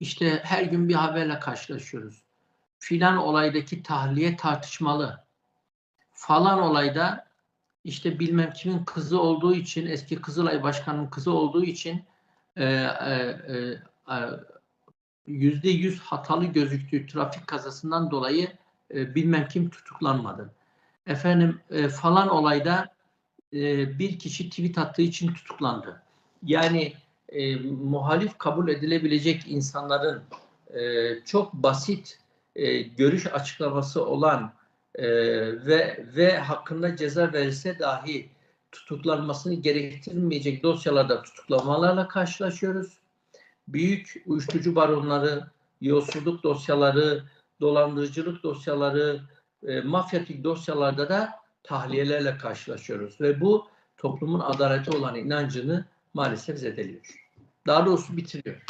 İşte her gün bir haberle karşılaşıyoruz. Filan olaydaki tahliye tartışmalı. Falan olayda işte bilmem kimin kızı olduğu için, eski Kızılay Başkanı'nın kızı olduğu için e, e, e, yüzde yüz hatalı gözüktüğü trafik kazasından dolayı e, bilmem kim tutuklanmadı. Efendim e, falan olayda e, bir kişi tweet attığı için tutuklandı. Yani e, muhalif kabul edilebilecek insanların e, çok basit e, görüş açıklaması olan e, ve ve hakkında ceza verilse dahi tutuklanmasını gerektirmeyecek dosyalarda tutuklamalarla karşılaşıyoruz. Büyük uyuşturucu baronları, yolsuzluk dosyaları, dolandırıcılık dosyaları, e, mafyatik dosyalarda da tahliyelerle karşılaşıyoruz ve bu toplumun adalete olan inancını maalesef zedeliyor. Daha doğrusu bitiriyor.